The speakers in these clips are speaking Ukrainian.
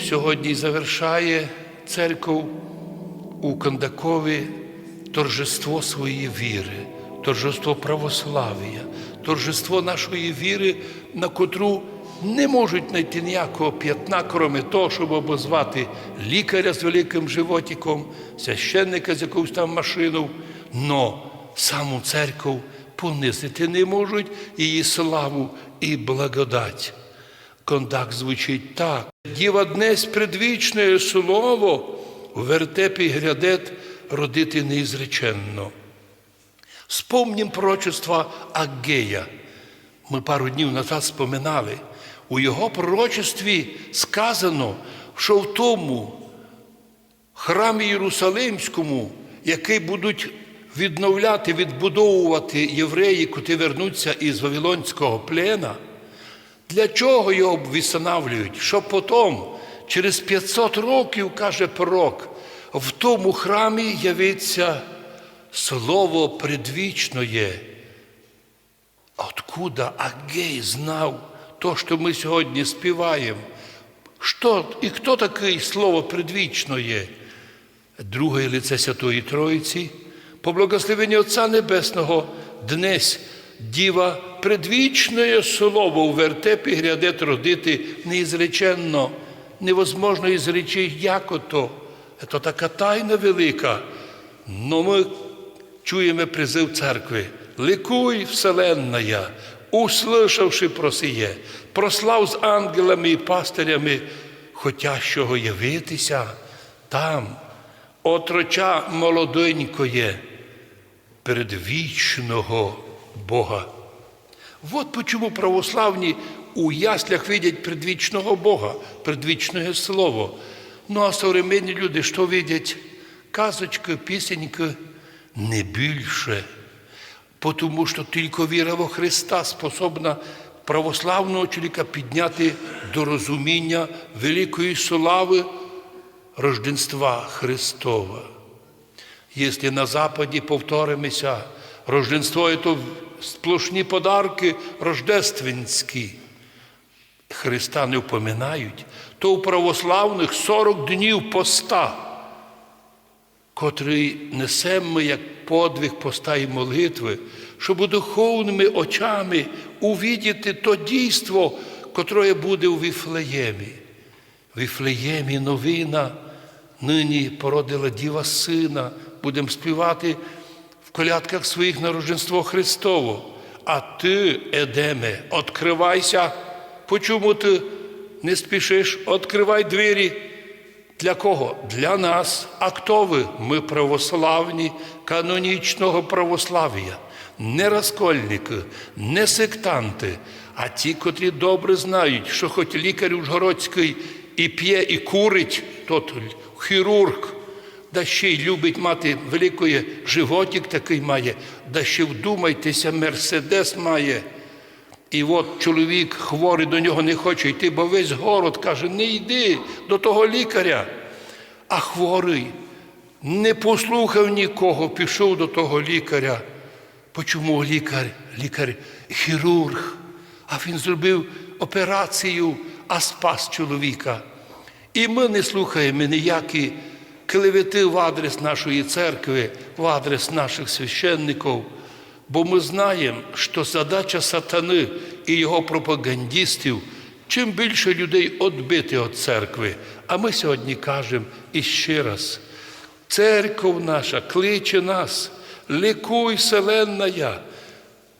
сьогодні завершає церков у Кондакові торжество своєї віри, торжество православ'я, торжество нашої віри, на котру не можуть знайти ніякого п'ятна, крім того, щоб обозвати лікаря з великим животиком, священника з якоюсь там машиною, но саму церкву понизити не можуть її славу і благодать. Кондак звучить так. Діва днесь предвічне слово в вертепі грядет родити неізреченно. Спомнім пророчества Аггея. Ми пару днів назад споминали. У його пророчестві сказано, що в тому храмі Єрусалимському, який будуть відновляти, відбудовувати євреї, котрі вернуться із Вавилонського плена, для чого його відстанавлюють? Щоб потім, через 500 років, каже пророк, в тому храмі явиться слово предвічне. Откуда Агей знав то, що ми сьогодні співаємо? Що, і хто такий слово предвічне? Друге лице Святої Троїці, по благословенню Отця Небесного, днес діва предвічне слово у вертепі грядет родити неізреченно, невозможно ізречи, як ото. Це така тайна велика. Но ми чуємо призив церкви. Ликуй, вселенная, услышавши про сіє, прослав з ангелами і пастирями, хотящого явитися там, отроча молоденькоє, передвічного Бога. От почому православні у яслях видять предвічного Бога, предвічне Слово. Ну а современні люди що видять? Казочки, пісеньки не більше. Тому що тільки віра во Христа способна православного чоловіка підняти до розуміння великої слави рожденства Христова. Якщо на Западі повторимося, рожденство – це сплошні подарки рождественські, Христа не впоминають, то у православних 40 днів поста, котрий несемо ми як подвиг поста і молитви, щоб духовними очами увідіти то дійство, котре буде у Віфлеємі. В Віфлеємі новина. Нині породила Діва Сина, будемо співати в колядках своїх на рождество Христово. А ти, Едеме, відкривайся. Почому ти не спішиш? Відкривай двері. Для кого? Для нас. А хто ви? Ми православні канонічного православ'я, не розкольники, не сектанти, а ті, котрі добре знають, що хоч лікар Ужгородський і п'є, і курить, тот хірург, да ще й любить мати великий животик такий має, да ще вдумайтеся, мерседес має. І от чоловік хворий до нього не хоче йти, бо весь город каже, не йди до того лікаря. А хворий не послухав нікого, пішов до того лікаря. Почому лікар, лікар хірург, а він зробив операцію, а спас чоловіка. І ми не слухаємо ніякі клевети в адрес нашої церкви, в адрес наших священників. Бо ми знаємо, що задача сатани і його пропагандистів чим більше людей відбити від церкви. А ми сьогодні кажемо іще раз: церков наша кличе нас, лікуй вселенная.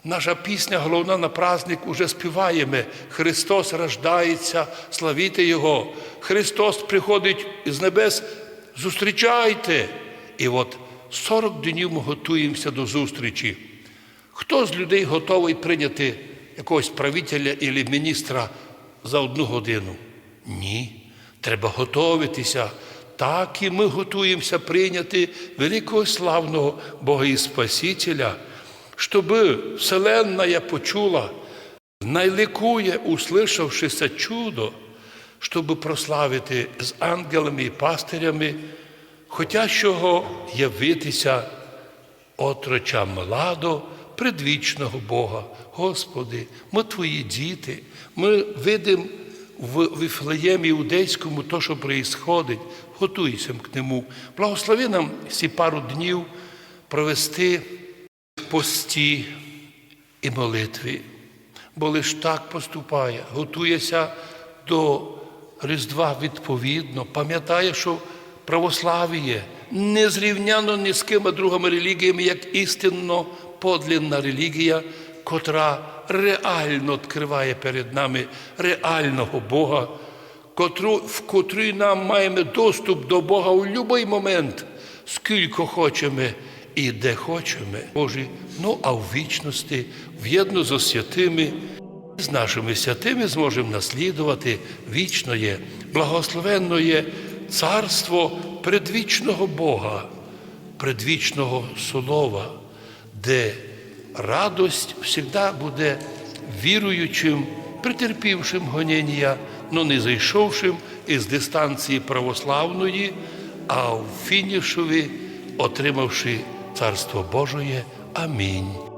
Наша пісня головна на праздник уже співаємо. Христос рождається, славіте Його. Христос приходить з небес, зустрічайте. І от 40 днів ми готуємося до зустрічі. Хто з людей готовий прийняти якогось правителя або міністра за одну годину? Ні. Треба готуватися. Так і ми готуємося прийняти великого славного Бога і Спасителя, щоб Вселенная почула, найликує, услышавшися чудо, щоб прославити з ангелами і пастирями, хотящого явитися отроча младо, предвічного Бога. Господи, ми Твої діти, ми видимо в Вифлеємі Іудейському то, що проїсходить, готуйся к нему. Благослови нам ці пару днів провести в пості і молитві. Бо лиш так поступає, готується до Різдва відповідно, пам'ятає, що православ'я не зрівняно ні з ким другими релігіями, як істинно подлинна релігія, котра реально відкриває перед нами реального Бога, котру, в котрій нам маємо доступ до Бога у будь-який момент, скільки хочемо і де хочемо. Божі, ну а в вічності, в'єдно зо святими, з нашими святими зможемо наслідувати вічноє, благословенноє царство предвічного Бога, предвічного Слова, де радость завжди буде віруючим, претерпівшим гоніння, но не зайшовшим із дистанції православної, а в фінішові отримавши Царство Божоє. Амінь.